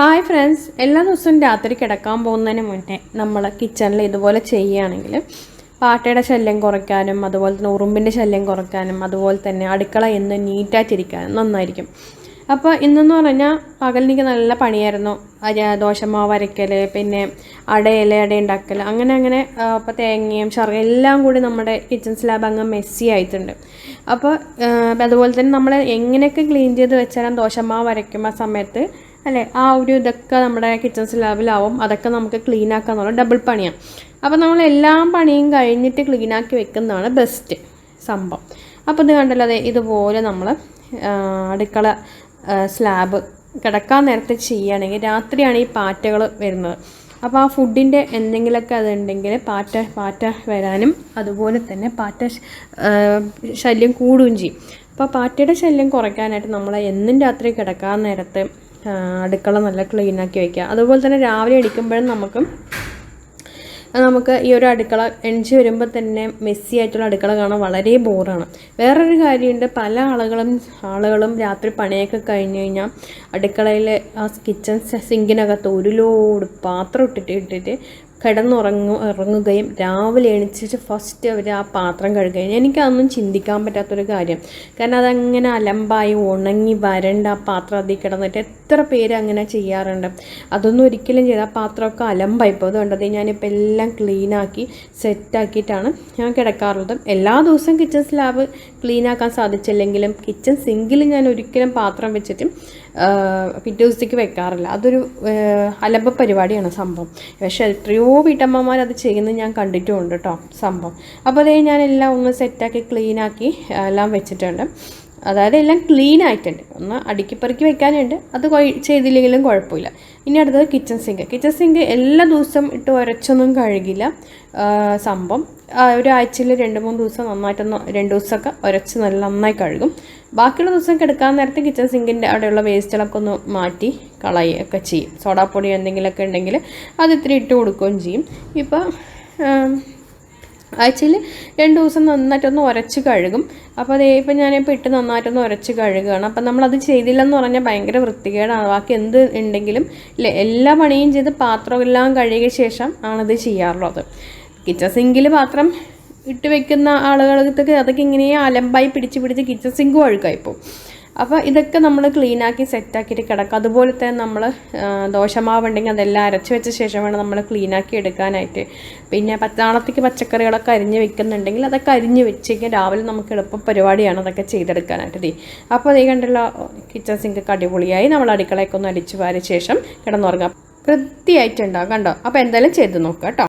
Hi friends എല്ലാ ദിവസവും രാത്രി കിടക്കാൻ പോകുന്നതിന് മുന്നേ നമ്മൾ കിച്ചണിൽ ഇതുപോലെ ചെയ്യുകയാണെങ്കിൽ പാട്ടയുടെ ശല്യം കുറയ്ക്കാനും അതുപോലെ തന്നെ ഉറുമ്പിന്റെ ശല്യം കുറയ്ക്കാനും അതുപോലെ തന്നെ അടുക്കള എന്ന് നീറ്റായിട്ടിരിക്കാനും നന്നായിരിക്കും. അപ്പോൾ ഇന്നെന്ന് പറഞ്ഞാൽ പകലിനിക്ക് നല്ല പണിയായിരുന്നു. ദോശമാവ് അരയ്ക്കൽ പിന്നെ അടയില അട ഉണ്ടാക്കൽ അങ്ങനെ അങ്ങനെ അപ്പോൾ തേങ്ങയും ശർക്കര എല്ലാം കൂടി നമ്മുടെ കിച്ചൺ സ്ലാബ് അങ്ങ് മെസ്സി ആയിട്ടുണ്ട്. അപ്പോൾ അതുപോലെ തന്നെ നമ്മൾ എങ്ങനെയൊക്കെ ക്ലീൻ ചെയ്ത് വെച്ചാലും ദോശമാവ് അരയ്ക്കുമ്പോൾ സമയത്ത് അല്ലേ? ആ ഒരു ഇതൊക്കെ നമ്മുടെ കിച്ചൺ സ്ലാബിലാവും അതൊക്കെ നമുക്ക് ക്ലീൻ ആക്കാന്നുള്ള ഡബിൾ പണിയാണ് അപ്പോൾ നമ്മൾ എല്ലാ പണിയും കഴിഞ്ഞിട്ട് ക്ലീൻ ആക്കി വെക്കുന്നതാണ് ബെസ്റ്റ് സംഭവം. അപ്പോൾ ഇത് കണ്ടല്ലോ അതെ ഇതുപോലെ നമ്മൾ അടുക്കള സ്ലാബ് കിടക്കാൻ നേരത്തെ ചെയ്യുകയാണെങ്കിൽ രാത്രിയാണ് ഈ പാറ്റകൾ വരുന്നത്. അപ്പോൾ ആ ഫുഡിന്റെ എന്തെങ്കിലുമൊക്കെ അതുണ്ടെങ്കിൽ പാറ്റ പാറ്റ വരാനും അതുപോലെ തന്നെ പാറ്റ ശല്യം കൂടുകയും ചെയ്യും. അപ്പോൾ പാറ്റയുടെ ശല്യം കുറയ്ക്കാനായിട്ട് നമ്മൾ എന്നും രാത്രി കിടക്കാൻ നേരത്ത് അടുക്കള നല്ല ക്ലീൻ ആക്കി വയ്ക്കുക അതുപോലെ തന്നെ രാവിലെ അടിക്കുമ്പോഴും നമുക്ക് നമുക്ക് ഈ ഒരു അടുക്കള എണിച്ച് വരുമ്പോൾ തന്നെ മെസ്സി ആയിട്ടുള്ള അടുക്കള കാണാൻ വളരെ ബോറാണ് വേറൊരു കാര്യമുണ്ട് പല ആളുകളും ആളുകളും രാത്രി പണിയൊക്കെ കഴിഞ്ഞ് കഴിഞ്ഞാൽ അടുക്കളയിൽ ആ കിച്ചൺ സിങ്കിനകത്ത് ഒരു ലോഡ് പാത്രം ഇട്ടിട്ട് ഇട്ടിട്ട് കിടന്നുറങ്ങു ഉറങ്ങുകയും രാവിലെ എണീച്ചിട്ട് ഫസ്റ്റ് അവർ ആ പാത്രം കഴുകുകയും. എനിക്കതൊന്നും ചിന്തിക്കാൻ പറ്റാത്തൊരു കാര്യം. കാരണം അതങ്ങനെ അലമ്പായി ഉണങ്ങി വരണ്ട ആ പാത്രം അതിൽ കിടന്നിട്ട് എത്ര പേര് അങ്ങനെ ചെയ്യാറുണ്ട്. അതൊന്നും ഒരിക്കലും ചെയ്ത് ആ പാത്രമൊക്കെ അലമ്പായിപ്പോൾ അതുകൊണ്ടത് ഞാനിപ്പോൾ എല്ലാം ക്ലീനാക്കി സെറ്റാക്കിയിട്ടാണ് ഞാൻ കിടക്കാറുള്ളത്. എല്ലാ ദിവസവും കിച്ചൺ സ്ലാബ് ക്ലീനാക്കാൻ സാധിച്ചില്ലെങ്കിലും കിച്ചൺ സിങ്കിൽ ഞാൻ ഒരിക്കലും പാത്രം വെച്ചിട്ട് പിറ്റേ ദിവസത്തേക്ക് വെക്കാറില്ല. അതൊരു അലമ്പ പരിപാടിയാണ് സംഭവം. പക്ഷേ എത്രയോ വീട്ടമ്മമാർ അത് ചെയ്യുന്നത് ഞാൻ കണ്ടിട്ടുമുണ്ട് കേട്ടോ സംഭവം. അപ്പോൾ അതേ ഞാൻ എല്ലാം ഒന്ന് സെറ്റാക്കി ക്ലീനാക്കി എല്ലാം വെച്ചിട്ടുണ്ട്. അതായത് എല്ലാം ക്ലീൻ ആയിട്ടുണ്ട്. ഒന്ന് അടുക്കി പെറുക്കി വെക്കാനുണ്ട്. അത് ചെയ്തില്ലെങ്കിലും കുഴപ്പമില്ല. ഇനി അടുത്തത് കിച്ചൺ സിങ്ക് കിച്ചൺ സിങ്ക് എല്ലാ ദിവസവും ഇട്ട് ഉരച്ചൊന്നും കഴുകില്ല. സംഭവം. ഒരാഴ്ചയിൽ രണ്ട് മൂന്ന് ദിവസം നന്നായിട്ടൊന്ന് രണ്ട് ദിവസമൊക്കെ ഉരച്ച് നല്ല നന്നായി കഴുകും. ബാക്കിയുള്ള ദിവസം കിടക്കാൻ നേരത്തെ കിച്ചൺ സിങ്കിന്റെ അവിടെയുള്ള വേസ്റ്റുകളൊക്കെ ഒന്ന് മാറ്റി കളയുകയൊക്കെ ചെയ്യും. സോഡാപ്പൊടി എന്തെങ്കിലുമൊക്കെ ഉണ്ടെങ്കിൽ അത് ഇത്തിരി ഇട്ട് കൊടുക്കുകയും ചെയ്യും. ഇപ്പോൾ ആഴ്ചയിൽ രണ്ട് ദിവസം നന്നായിട്ടൊന്ന് ഉരച്ച് കഴുകും. അപ്പോൾ അതേ ഇപ്പം ഞാനിപ്പോൾ ഇട്ട് നന്നായിട്ടൊന്ന് ഉരച്ച് കഴുകുകയാണ്. അപ്പം നമ്മളത് ചെയ്തില്ലെന്ന് പറഞ്ഞാൽ ഭയങ്കര വൃത്തികേടാണ്. ബാക്കി എന്ത് ഉണ്ടെങ്കിലും എല്ലാ പണിയും ചെയ്ത് പാത്രമെല്ലാം കഴുകിയ ശേഷം ആണത് ചെയ്യാറുള്ളത്. കിച്ചൺ സിങ്കിൽ പാത്രം ഇട്ട് വെക്കുന്ന ആളുകൾക്ക് അതൊക്കെ ഇങ്ങനെ അലമ്പായി പിടിച്ച് പിടിച്ച് കിച്ചൺ സിങ്കും അഴുക്കായിപ്പോൾ അപ്പോൾ ഇതൊക്കെ നമ്മൾ ക്ലീനാക്കി സെറ്റാക്കിയിട്ട് കിടക്കുക അതുപോലെ തന്നെ നമ്മൾ ദോശമാവ് ഉണ്ടെങ്കിൽ അതെല്ലാം അരച്ച് വെച്ച ശേഷം വേണം നമ്മൾ ക്ലീനാക്കി എടുക്കാനായിട്ട്. പിന്നെ പത്താളത്തേക്ക് പച്ചക്കറികളൊക്കെ അരിഞ്ഞ് വെക്കുന്നുണ്ടെങ്കിൽ അതൊക്കെ അരിഞ്ഞ് വെച്ചേക്കും. രാവിലെ നമുക്ക് എളുപ്പ പരിപാടിയാണ് അതൊക്കെ ചെയ്തെടുക്കാനായിട്ട് ദേ. അപ്പോൾ അതേ കണ്ടുള്ള കിച്ചൺ സിങ്ക് അടിപൊളിയായി. നമ്മൾ അടുക്കളയൊക്കെ ഒന്ന് അടിച്ചു വാരിയ ശേഷം കിടന്നുറങ്ങാം. വൃത്തിയായിട്ടുണ്ടാവും കണ്ടോ? അപ്പോൾ എന്തായാലും ചെയ്ത് നോക്കാം കേട്ടോ.